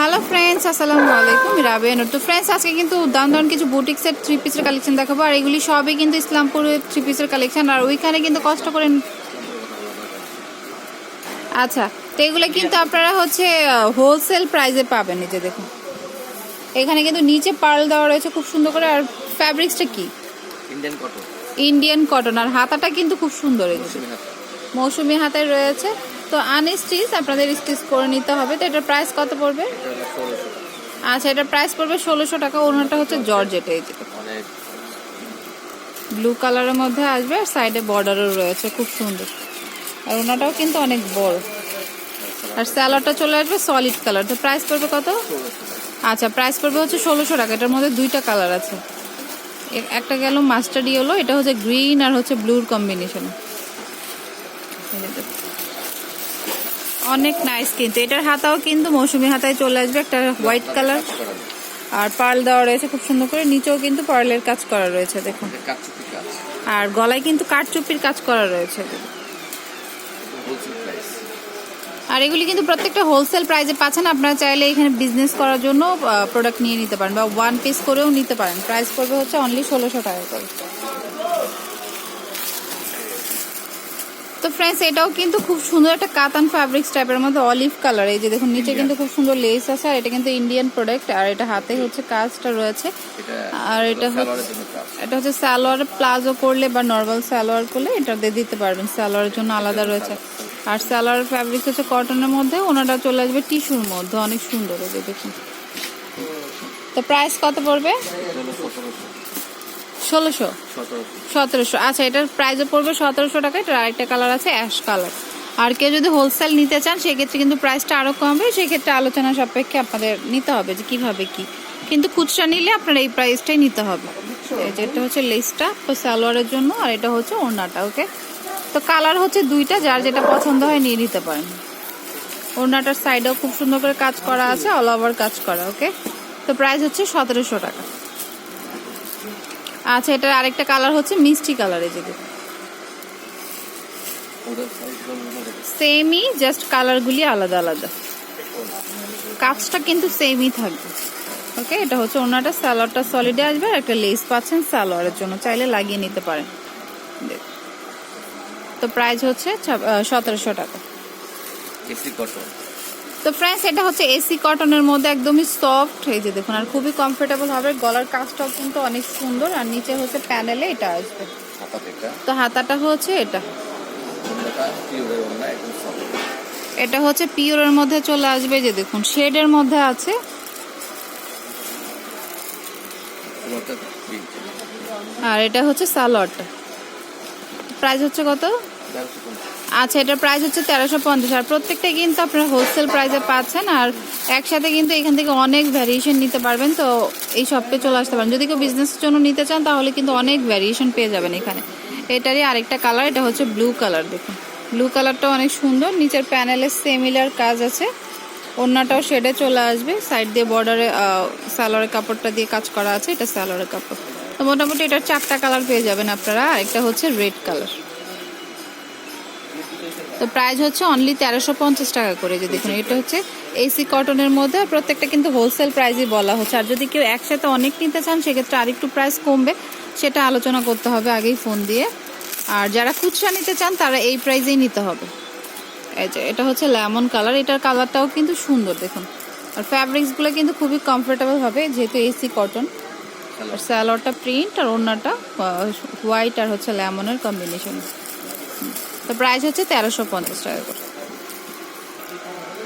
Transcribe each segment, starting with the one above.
Hello friends আসসালামু আলাইকুম রাবেন তো ফ্রেন্ডস আজকে কিন্তু দান দান কিছু বুটিক্সের থ্রি পিসের কালেকশন দেখাবো। আর এগুলি সবই কিন্তু ইসলামপুরের থ্রি পিসের কালেকশন আর ওইখানে কিন্তু কষ্ট করে আচ্ছা তো এগুলো কিন্তু আপনারা হচ্ছে হোলসেল প্রাইসে পাবেন। এই যে দেখুন। এখানে কিন্তু নিচে পার্ল দেওয়া রয়েছে খুব সুন্দর করে। আর ফ্যাব্রিক্সটা কি? ইন্ডিয়ান কটন ইন্ডিয়ান কটন আর হাতাটা কিন্তু খুব সুন্দর মৌসুমি হাত। রয়েছে। তো আনস্টিচ আপনাদের স্টিচ করে নিতে হবে। তো এটার প্রাইস কত পড়বে? আচ্ছা এটার প্রাইস পড়বে ষোলোশো টাকা। ওনারটা হচ্ছে জর্জেট ব্লু কালারের মধ্যে আসবে আর সাইডে বর্ডারও রয়েছে, খুব সুন্দর। আর ওনাটাও কিন্তু অনেক বড়। আর স্যালাডটা চলে আসবে সলিড কালার তো প্রাইস পড়বে কত? আচ্ছা প্রাইস পড়বে হচ্ছে ষোলোশো টাকা। এটার মধ্যে দুইটা কালার আছে। একটা গেল মাস্টার্ড ইয়েলো এটা হচ্ছে গ্রিন আর হচ্ছে ব্লুর কম্বিনেশন অনেক নাইস কিন্তু। এটার হাতাও কিন্তু মৌসুমি হাতায় চলে আসবে একটা হোয়াইট কালার আর পার্ল দেওয়া রয়েছে খুব সুন্দর করে। নিচেও কিন্তু পার্লের কাজ করা রয়েছে দেখুন। আর গলায় কিন্তু কাঠচুপির কাজ করা রয়েছে। আর এগুলি কিন্তু প্রত্যেকটা হোলসেল প্রাইসে পাচ্ছেন। আপনারা চাইলে এখানে বিজনেস করার জন্য প্রোডাক্ট নিয়ে নিতে পারেন বা ওয়ান পিস করেও নিতে পারেন। প্রাইস পড়বে হচ্ছে অনলি ষোলোশো টাকা করে। তো ফ্রেন্ডস এটাও কিন্তু খুব সুন্দর একটা কাতান ফ্যাব্রিক্স টাইপের মধ্যে অলিভ কালার এই যে দেখুন নিচে কিন্তু খুব সুন্দর লেস আছে আর এটা কিন্তু ইন্ডিয়ান প্রোডাক্ট আর এটা হাতে হচ্ছে কাজটা রয়েছে। আর এটা হচ্ছে এটা হচ্ছে সালোয়ার প্লাজো করলে বা নর্মাল সালোয়ার করলে এটা দিয়ে দিতে পারবেন সালোয়ারের জন্য আলাদা রয়েছে। আর সালোয়ার ফ্যাব্রিক হচ্ছে কটনের মধ্যে ওনাটা চলে আসবে টিস্যুর মধ্যে অনেক সুন্দর এই যে দেখুন। তো প্রাইস কত পড়বে? ষোলোশো। সতেরোশো। আচ্ছা এটার প্রাইসও পড়বে সতেরোশো টাকা। এটার আরেকটা কালার আছে অ্যাশ কালার আর কেউ যদি হোলসেল নিতে চান, সেক্ষেত্রে কিন্তু প্রাইসটা আরও কমবে। সেক্ষেত্রে আলোচনা সাপেক্ষে আপনাদের নিতে হবে যে কীভাবে কি। কিন্তু খুচরা নিলে আপনার এই প্রাইসটাই নিতে হবে। এটা হচ্ছে লেসটা সালোয়ারের জন্য, আর এটা হচ্ছে ওড়নাটা ওকে তো কালার হচ্ছে দুইটা, যার যেটা পছন্দ হয় নিয়ে নিতে পারেন। ওড়নাটার সাইডেও খুব সুন্দর করে কাজ করা আছে অল ওভার কাজ করা ওকে তো প্রাইস হচ্ছে সতেরোশো টাকা। আচ্ছা এটার আরেকটা কালার হচ্ছে মিষ্টি কালার এই যে সেমই জাস্ট কালারগুলি আলাদা আলাদা। কাজটা কিন্তু সেমই থাকবে। ওকে এটা হচ্ছে ওনাটা, সালোয়ারটা সলিডে আসবে আর একটা লেস পাচ্ছেন সালোয়ারের জন্য। চাইলে লাগিয়ে নিতে পারেন। তো প্রাইস হচ্ছে সতেরোশো টাকা। তো ফ্রেন্ডস এটা হচ্ছে এসি কটনের মধ্যে একদমই সফট এই যে দেখুন আর খুবই কমফোর্টেবল হবে। গলার কাজটাও কিন্তু অনেক সুন্দর। আর নিচে হচ্ছে প্যানেলে এটা আসবে। তো হাতাটা হচ্ছে এটা। এটা হচ্ছে পিওরের মধ্যে চলে আসবে যে দেখুন শেডের মধ্যে আছে। আর এটা হচ্ছে সালোয়ারটা। প্রাইস হচ্ছে কত? আচ্ছা এটার প্রাইস হচ্ছে তেরোশো পঞ্চাশ। আর প্রত্যেকটা কিন্তু আপনারা হোলসেল প্রাইসে পাচ্ছেন, আর একসাথে কিন্তু এখান থেকে অনেক ভ্যারিয়েশন নিতে পারবেন। তো এই শপে চলে আসতে পারেন। যদি কেউ বিজনেসের জন্য নিতে চান, তাহলে কিন্তু অনেক ভ্যারিয়েশন পেয়ে যাবেন এখানে। এটারই আরেকটা কালার এটা হচ্ছে ব্লু কালার দেখুন। ব্লু কালারটা অনেক সুন্দর। নিচের প্যানেলে সেমিলার কাজ আছে। অন্যটাও শেডে চলে আসবে। সাইড দিয়ে বর্ডারে সালোয়ারের কাপড়টা দিয়ে কাজ করা আছে, এটা সালোয়ারের কাপড়। তো মোটামুটি এটার চারটা কালার পেয়ে যাবেন আপনারা। একটা হচ্ছে রেড কালার তো প্রাইস হচ্ছে অনলি তেরোশো পঞ্চাশ টাকা করে যে দেখুন এটা হচ্ছে এসি কটনের মধ্যে, প্রত্যেকটা কিন্তু হোলসেল প্রাইসই বলা হচ্ছে। আর যদি কেউ একসাথে অনেক নিতে চান, সেক্ষেত্রে আরেকটু প্রাইস কমবে, সেটা আলোচনা করতে হবে আগেই ফোন দিয়ে। আর যারা খুচরা নিতে চান, তারা এই প্রাইসেই নিতে হবে। এই যে, এটা হচ্ছে লেমন কালার এটার কালারটাও কিন্তু সুন্দর, দেখুন। আর ফ্যাব্রিক্সগুলো কিন্তু খুবই কমফোর্টেবল হবে, যেহেতু এসি কটন আর স্যালোয়ারটা প্রিন্ট আর ওড়নাটা হোয়াইট আর হচ্ছে লেমনের কম্বিনেশন তো প্রাইস হচ্ছে তেরোশো পঞ্চাশ টাকা করে।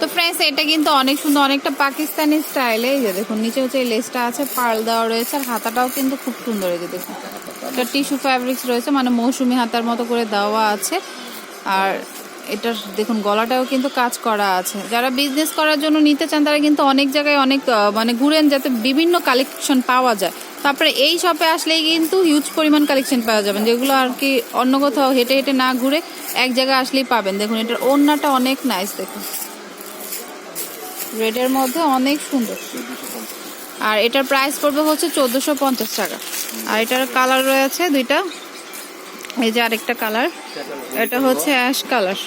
তো ফ্রেন্ডস এটা কিন্তু অনেক সুন্দর, অনেকটা পাকিস্তানি স্টাইলে এই যে দেখুন, নিচে হচ্ছে এই লেসটা আছে পার্ল দেওয়া রয়েছে, আর হাতাটাও কিন্তু খুব সুন্দর এই যে দেখুন। এটা টিস্যু ফ্যাব্রিক্স রয়েছে মানে মৌসুমি হাতার মতো করে দেওয়া আছে। আর এটার দেখুন, গলাটাও কিন্তু কাজ করা আছে। যারা বিজনেস করার জন্য নিতে চান, তারা কিন্তু অনেক জায়গায় অনেক মানে ঘুরেন যাতে বিভিন্ন কালেকশন পাওয়া যায়। তারপরে এই শপে আসলেই কিন্তু হিউজ পরিমাণ কালেকশন পাওয়া যাবেন যেগুলো আর কি অন্য কোথাও হেঁটে হেঁটে না ঘুরে এক জায়গায় আসলেই পাবেন। দেখুন, এটার ওড়নাটা অনেক নাইস দেখুন। রেডের মধ্যে অনেক সুন্দর। আর এটার প্রাইস পড়বে হচ্ছে চোদ্দোশো পঞ্চাশ টাকা। আর এটার কালার রয়েছে দুইটা। এই যে আরেকটা কালার এটা হচ্ছে অ্যাশ কালার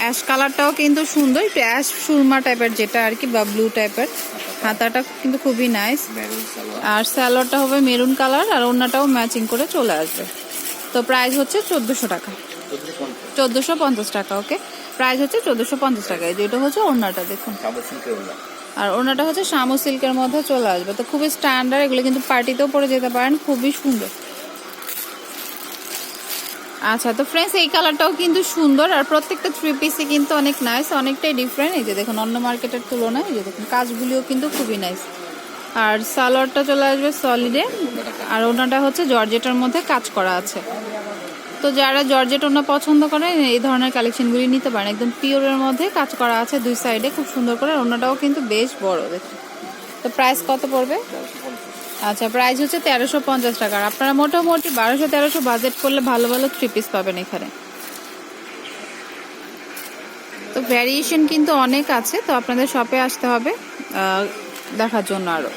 অ্যাশ কালারটাও কিন্তু সুন্দর। একটু অ্যাশ সুরমা টাইপের যেটা আর কি, বা ব্লু টাইপের হাতাটা কিন্তু খুবই নাইস আর স্যালোয়ারটা হবে মেরুন কালার আর অন্যটাও ম্যাচিং করে চলে আসবে। তো প্রাইস হচ্ছে চোদ্দোশো টাকা। চোদ্দশো পঞ্চাশ টাকা ওকে প্রাইস হচ্ছে চোদ্দোশো পঞ্চাশ টাকা। এই যেটা হচ্ছে ওড়নাটা দেখুন। আর ওনাটা হচ্ছে শামু সিল্কের মধ্যে চলে আসবে। তো খুবই স্ট্যান্ডার্ড এগুলো কিন্তু পার্টিতেও পরে যেতে পারেন খুবই সুন্দর। আচ্ছা তো ফ্রেন্ডস এই কালারটাও কিন্তু সুন্দর আর প্রত্যেকটা থ্রি পিসে কিন্তু অনেক নাইস অনেকটাই ডিফারেন্ট এই যে দেখুন, অন্য মার্কেটের তুলনায়, এই যে দেখুন, কাজগুলিও কিন্তু খুবই নাইস আর সালোয়ারটা চলে আসবে সলিডে আর ওনাটা হচ্ছে জর্জেটার মধ্যে কাজ করা আছে। তো যারা জর্জেট ওনা পছন্দ করেন, এই ধরনের কালেকশনগুলি নিতে পারেন। একদম পিওরের মধ্যে কাজ করা আছে দুই সাইডে খুব সুন্দর করে ওনাটাও কিন্তু বেশ বড়, দেখুন। তো প্রাইস কত পড়বে? আচ্ছা প্রাইস হচ্ছে তেরোশো পঞ্চাশ টাকা। আর আপনারা মোটামুটি বারোশো, তেরোশো বাজেট করলে ভালো ভালো থ্রি পিস পাবেন এখানে। তো ভ্যারিয়েশন কিন্তু অনেক আছে, তো আপনাদের শপে আসতে হবে দেখার জন্য আরও।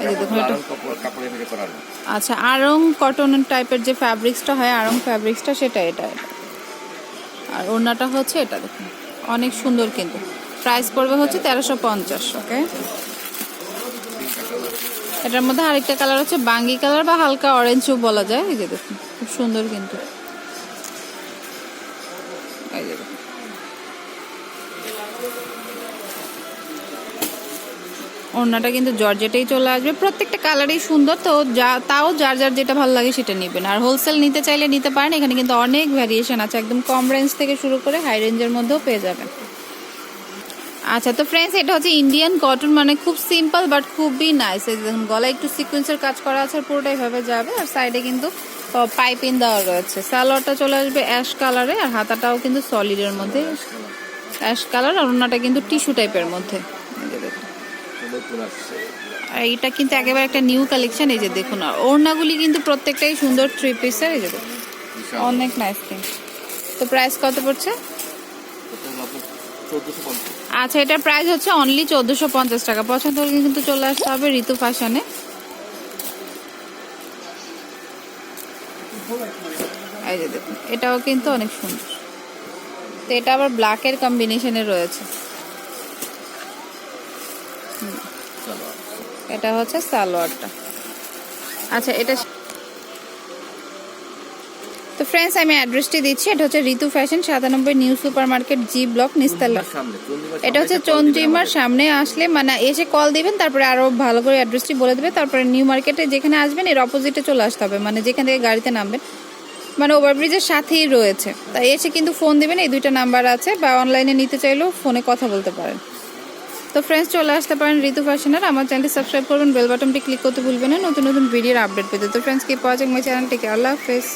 এই যে দেখুন, এটা আরং কাপড় কাপড়ের ভিতরে করানো আচ্ছা আরং কটন টাইপের যে ফ্যাব্রিক্সটা হয় আরং ফ্যাব্রিক্সটা সেটা এটা এটা। আর ওড়নাটা হচ্ছে এটা, দেখুন। অনেক সুন্দর কিন্তু। প্রাইস পড়বে হচ্ছে তেরোশো পঞ্চাশ ওকে এটার মধ্যে আরেকটা কালার হচ্ছে বাঙ্গি কালার বা হালকা অরেঞ্জও বলা যায়। এই যে দেখুন, খুব সুন্দর কিন্তু। ওড়নাটা কিন্তু জর্জেটেই চলে আসবে। প্রত্যেকটা কালারই সুন্দর, তো যা, তাও যার যার যেটা ভালো লাগে সেটা নেবেন। আর হোলসেল নিতে চাইলে নিতে পারেন, এখানে কিন্তু অনেক ভ্যারিয়েশন আছে। একদম কম রেঞ্জ থেকে শুরু করে হাই রেঞ্জের মধ্যেও পেয়ে যাবেন। আচ্ছা তো ফ্রেন্ডস এটা হচ্ছে ইন্ডিয়ান কটন মানে খুব সিম্পল বাট খুবই নাইস এই দেখুন, গলায় একটু সিকোয়েন্সের কাজ করা আছে আর পুরোটা এভাবে যাবে। আর সাইডে কিন্তু পাইপিং দেওয়া রয়েছে। সালোয়ারটা চলে আসবে অ্যাশ কালারে আর হাতাটাও কিন্তু সলিডের মধ্যে। অ্যাশ কালার আর ওনাটা কিন্তু টিস্যু টাইপের মধ্যে। আর এটা কিন্তু একেবারে একটা নিউ কালেকশন এই যে দেখুন। আর ওড়নাগুলি কিন্তু প্রত্যেকটাই সুন্দর থ্রি পিসের এই যে অনেক নাইস কিন্তু তো প্রাইস কত পড়ছে এটা হলো আপনার চোদ্দশো পঞ্চাশ আচ্ছা এটার প্রাইস হচ্ছে অনলি চোদ্দোশো পঞ্চাশ টাকা। পছন্দ হলে কিন্তু চলে আসতে হবে ঋতু ফ্যাশনে এই যে দেখুন এটাও কিন্তু অনেক সুন্দর। তো এটা আবার ব্ল্যাকের কম্বিনেশনে রয়েছে। এটা হচ্ছে সালোয়ারটা। আচ্ছা এটা তো ফ্রেন্ডস আমি অ্যাড্রেসটি দিচ্ছি। এটা হচ্ছে ঋতু ফ্যাশন সাতানব্বই new super market G block নিস্তালা এটা হচ্ছে চন্দ্রিমার সামনে আসলে মানে এসে কল দিবেন তারপরে আরও ভালো করে অ্যাড্রেসটি বলে দেবে। তারপরে নিউ মার্কেটে যেখানে আসবেন এর অপোজিটে চলে আসতে হবে। মানে যেখান থেকে গাড়িতে নামবেন। মানে ওভারব্রিজের সাথেই রয়েছে। তাই এসে কিন্তু ফোন দিবেন এই দুইটা নাম্বার আছে বা অনলাইনে নিতে চাইলেও ফোনে কথা বলতে পারেন। তো ফ্রেন্ডস চলে আসতে পারেন ঋতু ফ্যাশনের আমার চ্যানেলটি সাবস্ক্রাইব করবেন বেল বাটনটি ক্লিক করতে ভুলবেন না। নতুন নতুন ভিডিওর আপডেট পেতে। তো ফ্রেন্ডস কি পাওয়া যায় মাই চ্যানেলটিকে আল্লাহ হাফেজ।